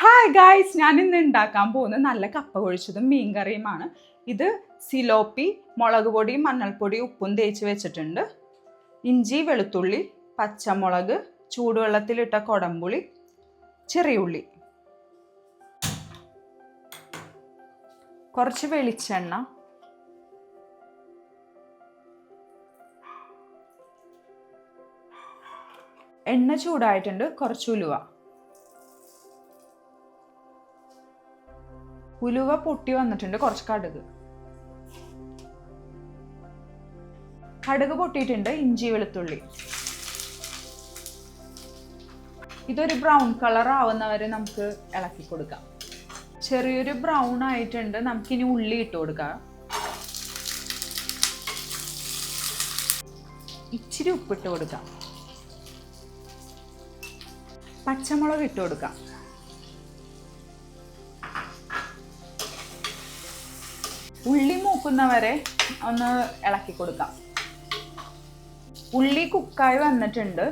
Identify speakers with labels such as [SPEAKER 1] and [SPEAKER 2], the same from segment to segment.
[SPEAKER 1] Hi guys ഞാൻ ഇന്ന് ഉണ്ടാക്കാൻ പോകുന്നത് നല്ല കപ്പ മീൻ കറിയുമാണ് ഇത് സിലോപ്പി മുളക് പൊടിയും മഞ്ഞൾപ്പൊടിയും ഉപ്പും തേച്ച് വെച്ചിട്ടുണ്ട്. ഇഞ്ചി വെളുത്തുള്ളി പച്ചമുളക് ചൂടുവെള്ളത്തിലിട്ട കൊടമ്പുളി ചെറിയ ഉള്ളി. കുറച്ച് വെളിച്ചെണ്ണ. എണ്ണ ചൂടായിട്ടുണ്ട് കുറച്ച് ഉലുവ. ഉലുവ പൊട്ടി വന്നിട്ടുണ്ട് കുറച്ച് കടുക്. കടുക് പൊട്ടിയിട്ടുണ്ട് ഇഞ്ചി വെളുത്തുള്ളി. ഇതൊരു ബ്രൗൺ കളർ ആവുന്നവരെ നമുക്ക് ഇളക്കി കൊടുക്കാം. ചെറിയൊരു ബ്രൗൺ ആയിട്ടുണ്ട് നമുക്കിനി ഉള്ളി ഇട്ട് കൊടുക്കാം. ഇച്ചിരി ഉപ്പിട്ട് കൊടുക്കാം. പച്ചമുളക് ഇട്ട് കൊടുക്കാം. ഉള്ളി മൂക്കുന്നവരെ ഒന്ന് ഇളക്കി കൊടുക്കാം. ഉള്ളി കുക്കായി വന്നിട്ടുണ്ട്.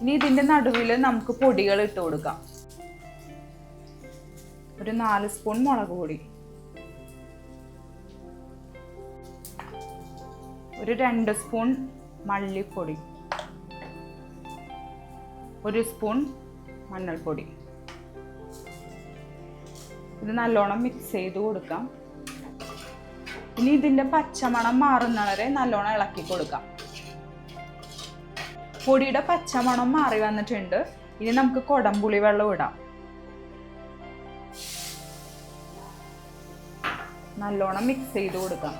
[SPEAKER 1] ഇനി ഇതിന്റെ നടുവിൽ നമുക്ക് പൊടികൾ ഇട്ട് കൊടുക്കാം. ഒരു നാല് സ്പൂൺ മുളക് പൊടി. ഒരു രണ്ട് സ്പൂൺ മല്ലിപ്പൊടി. ഒരു സ്പൂൺ മഞ്ഞൾപ്പൊടി. ഇത് നല്ലോണം മിക്സ് ചെയ്ത് കൊടുക്കാം. ഇനി ഇതിന്റെ പച്ചമണം മാറുന്നവരെ നല്ലോണം ഇളക്കി കൊടുക്കാം. പൊടിയുടെ പച്ചമണം മാറി വന്നിട്ടുണ്ട്. ഇനി നമുക്ക് കൊടംപുളി വെള്ളം ഇടാം. നല്ലോണം മിക്സ് ചെയ്ത് കൊടുക്കാം.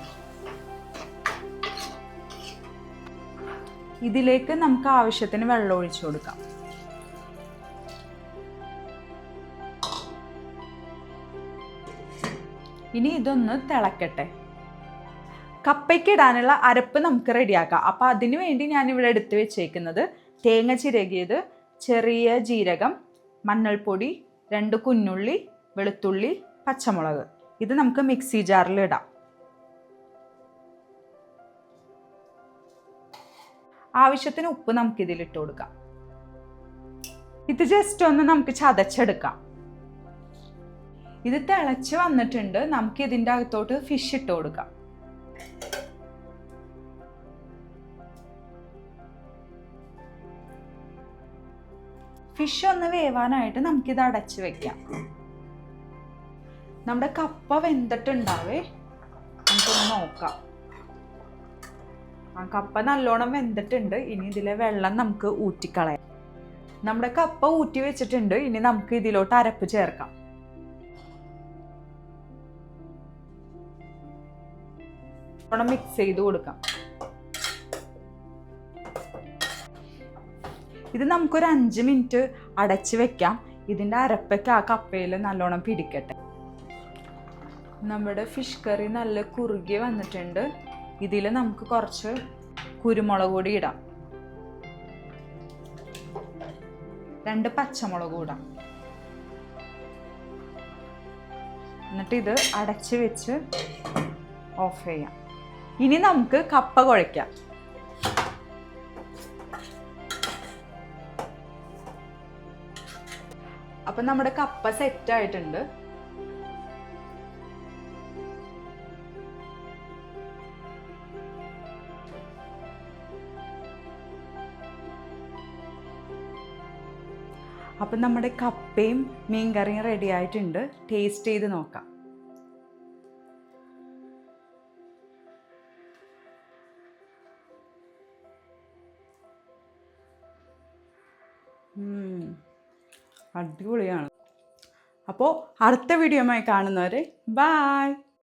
[SPEAKER 1] ഇതിലേക്ക് നമുക്ക് ആവശ്യത്തിന് വെള്ളം ഒഴിച്ചു കൊടുക്കാം. ഇനി ഇതൊന്ന് തിളക്കട്ടെ. കപ്പയ്ക്ക് ഇടാനുള്ള അരപ്പ് നമുക്ക് റെഡിയാക്കാം. അപ്പോൾ അതിനു വേണ്ടി ഞാൻ ഇവിടെ എടുത്ത് വെച്ചേക്കുന്നത് തേങ്ങ ചിരകിയത് ചെറിയ ജീരകം മഞ്ഞൾപ്പൊടി രണ്ട് കുഞ്ഞുള്ളി വെളുത്തുള്ളി പച്ചമുളക്. ഇത് നമുക്ക് മിക്സി ജാറിൽ ഇടാം. ആവശ്യത്തിന് ഉപ്പ് നമുക്കിതിലിട്ട് കൊടുക്കാം. ഇത് ജസ്റ്റ് ഒന്ന് നമുക്ക് ചതച്ചെടുക്കാം. ഇത് തിളച്ച് വന്നിട്ടുണ്ട്. നമുക്ക് ഇതിന്റെ അകത്തോട്ട് ഫിഷ് ഇട്ട് കൊടുക്കാം. ഫിഷ് ഒന്ന് വേവാനായിട്ട് നമുക്കിത് അടച്ചു വെക്കാം. നമ്മുടെ കപ്പ വെന്തിട്ടുണ്ടാവേ? നമുക്കൊന്ന് നോക്കാം. ആ കപ്പ നല്ലോണം വെന്തിട്ടുണ്ട്. ഇനി ഇതിലെ വെള്ളം നമുക്ക് ഊറ്റിക്കളയാം. നമ്മുടെ കപ്പ ഊറ്റി വെച്ചിട്ടുണ്ട്. ഇനി നമുക്ക് ഇതിലോട്ട് അരപ്പ് ചേർക്കാം. നല്ലോണം മിക്സ് ചെയ്ത് കൊടുക്കാം. ഇത് നമുക്കൊരു അഞ്ച് മിനിറ്റ് അടച്ച് വെക്കാം. ഇതിന്റെ അരപ്പൊക്കെ ആ കപ്പയിൽ നല്ലോണം പിടിക്കട്ടെ. നമ്മുടെ ഫിഷ് കറി നല്ല കുറുകി വന്നിട്ടുണ്ട്. ഇതിൽ നമുക്ക് കുറച്ച് കുരുമുളക് കൂടി ഇടാം. രണ്ട് പച്ചമുളക് ഇടാം. എന്നിട്ട് ഇത് അടച്ച് വെച്ച് ഓഫ് ചെയ്യാം. ഇനി നമുക്ക് കപ്പ കുഴയ്ക്കാം. അപ്പൊ നമ്മുടെ കപ്പ സെറ്റ് ആയിട്ടുണ്ട്. അപ്പം നമ്മുടെ കപ്പയും മീൻ കറിയും റെഡി ആയിട്ടുണ്ട്. ടേസ്റ്റ് ചെയ്ത് നോക്കാം. അടിപൊളിയാണ്. അപ്പോൾ അടുത്ത വീഡിയോയുമായി കാണുന്നവരെ ബായ്